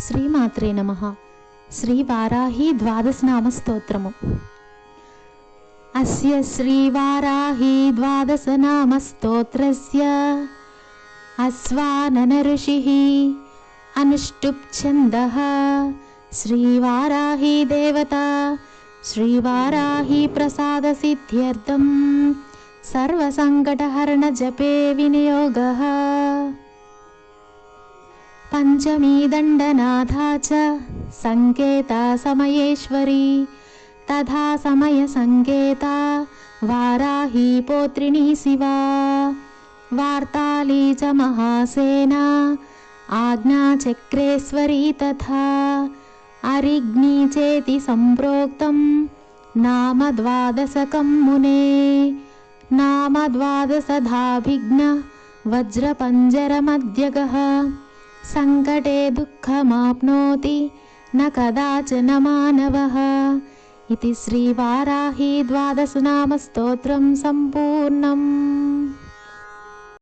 श्रीमात्रे नमः. श्रीवाराही द्वादशनामस्तो अस्य श्रीवाराही द्वादशनामस्तोत्रस्य अश्वाननऋषिः अनुष्टुप्छन्दः. श्रीवाराहीदेवता श्रीवाराहीप्रसादसिद्ध्यर्थं सर्वसङ्कटहरणजपे विनियोगः. पञ्चमी दण्डनाथा च सङ्केता समयेश्वरी तथा समयसङ्केता वाराही पौत्रिणी शिवा। वार्ताली च महासेना आज्ञाचक्रेश्वरी तथा अरिग्नी चेति सम्प्रोक्तं नाम द्वादशकं मुने। नाम द्वादशधाभिघ्न वज्रपञ्जरमध्यगः सङ्कटे दुःखमाप्नोति न कदाचन मानवः। इति श्रीवाराही द्वादशनामस्तोत्रं सम्पूर्णम्